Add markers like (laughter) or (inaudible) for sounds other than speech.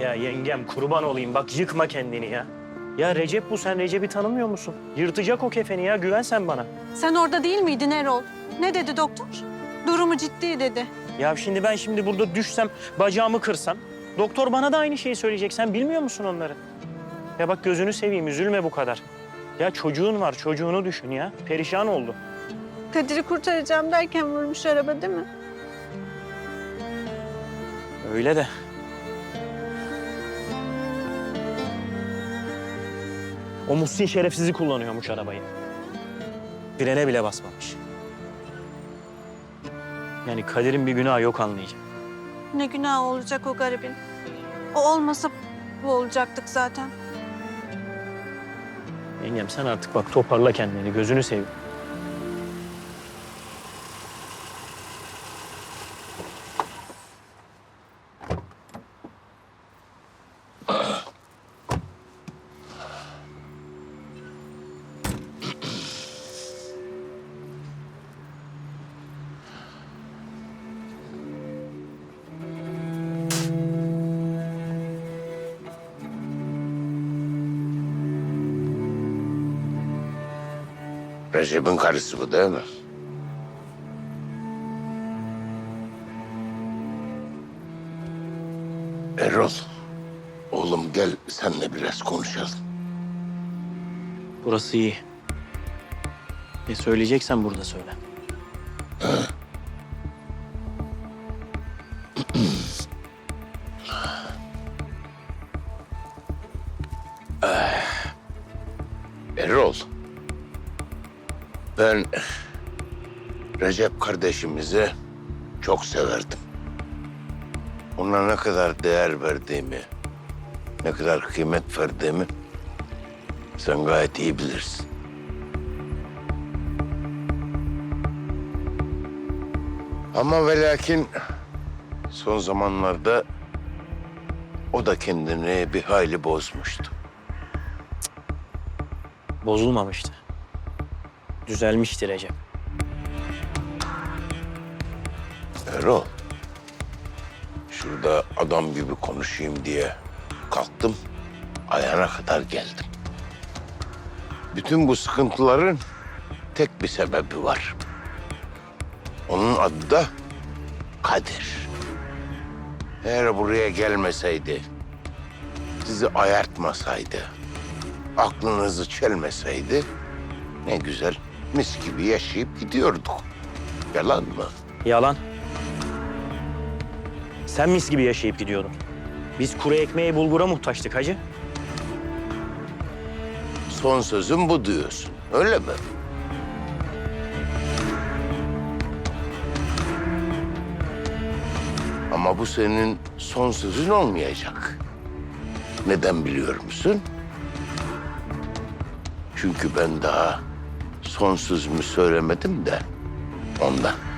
Ya yengem kurban olayım bak yıkma kendini ya. Ya Recep bu sen Recep'i tanımıyor musun? Yırtacak o kefeni ya güven sen bana. Sen orada değil miydin Erol? Ne dedi doktor? Durumu ciddi dedi. Ya şimdi ben şimdi burada düşsem bacağımı kırsam doktor bana da aynı şeyi söyleyecek. Sen bilmiyor musun onları? Ya bak gözünü seveyim üzülme bu kadar. Ya çocuğun var çocuğunu düşün ya. Perişan oldu. Kadir'i kurtaracağım derken vurmuş araba değil mi? Öyle de. O Muhsin şerefsizi kullanıyormuş arabayı. Frene bile basmamış. Yani Kadir'in bir günahı yok anlayacağım. Ne günah olacak o garibin. O olmasa bu olacaktık zaten. Yengem sen artık bak toparla kendini gözünü seveyim. Recep'in karısı bu değil mi? Erol, oğlum gel senle biraz konuşalım. Burası iyi. Ne söyleyeceksen burada söyle. (clears throat) Erol, ben Recep kardeşimizi çok severdim. Ona ne kadar değer verdiğimi, ne kadar kıymet verdiğimi sen gayet iyi bilirsin. Ama ve lakin son zamanlarda o da kendini bir hayli bozmuştu. Bozulmamıştı. Düzelmişti Recep. Erol, şurada adam gibi konuşayım diye kalktım, ayağına kadar geldim. Bütün bu sıkıntıların tek bir sebebi var. Onun adı da Kadir. Eğer buraya gelmeseydi, sizi ayartmasaydı, aklınızı çelmeseydi ne güzel mis gibi yaşayıp gidiyorduk. Yalan mı? Yalan. Sen mis gibi yaşayıp gidiyordun. Biz kuru ekmeğe bulgura muhtaçtık hacı. Son sözüm bu diyorsun. Öyle mi? Ama bu senin son sözün olmayacak. Neden biliyor musun? Çünkü ben daha son sözümü söylemedim de ondan.